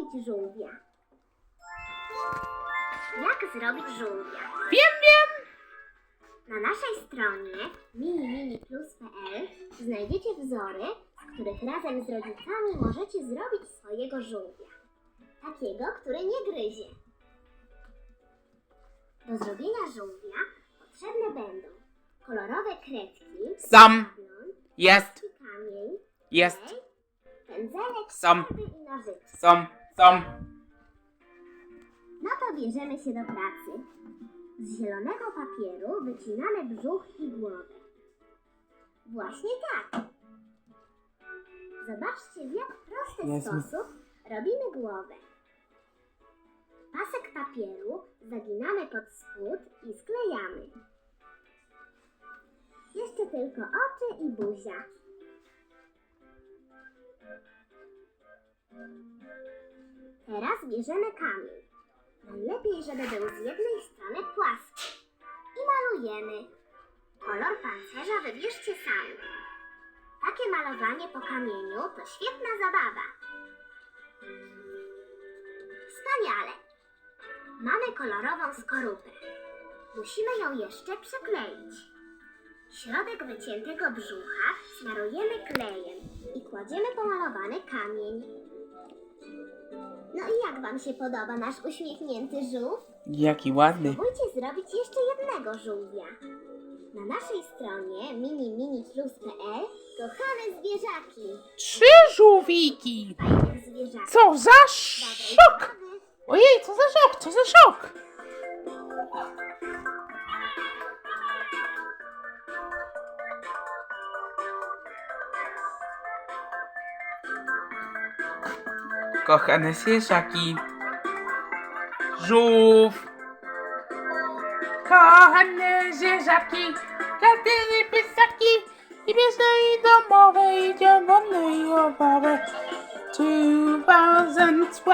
zrobić żółwia. Jak zrobić żółwia? Wiem, wiem! Na naszej stronie miniminiplus.pl znajdziecie wzory, z których razem z rodzicami możecie zrobić swojego żółwia. Takiego, który nie gryzie. Do zrobienia żółwia potrzebne będą kolorowe kredki, Sam. szablon, Jest, kamień, jest, klej, pędzelek, Sam. farby i nożyce. są, są. No to bierzemy się do pracy. Z zielonego papieru wycinamy brzuch i głowę. Właśnie tak. Zobaczcie, w jak prosty sposób robimy głowę. Pasek papieru zaginamy pod spód i sklejamy. Jeszcze tylko oczy i buzia. Teraz bierzemy kamień. Najlepiej, żeby był z jednej strony płaski. I malujemy. Kolor pancerza wybierzcie sami. Takie malowanie po kamieniu to świetna zabawa. Wspaniale. Mamy kolorową skorupę. Musimy ją jeszcze przykleić. Środek wyciętego brzucha smarujemy klejem i kładziemy pomalowany kamień. No i jak Wam się podoba nasz uśmiechnięty żółw? Jaki ładny. Spróbujcie zrobić jeszcze jednego żółwia. Na naszej stronie mini-mini-plus.pl kochane zwierzaki. Trzy żółwiki. Fajnych zwierzaków. Co za Dobrej szok! zabawy. Ojej, co za szok, co za szok! Kochane zwierzaki. Żółw. Kochane zwierzaki. Katyny, pysaki. I bieżne i domowe i dziobowe i owowe. 2012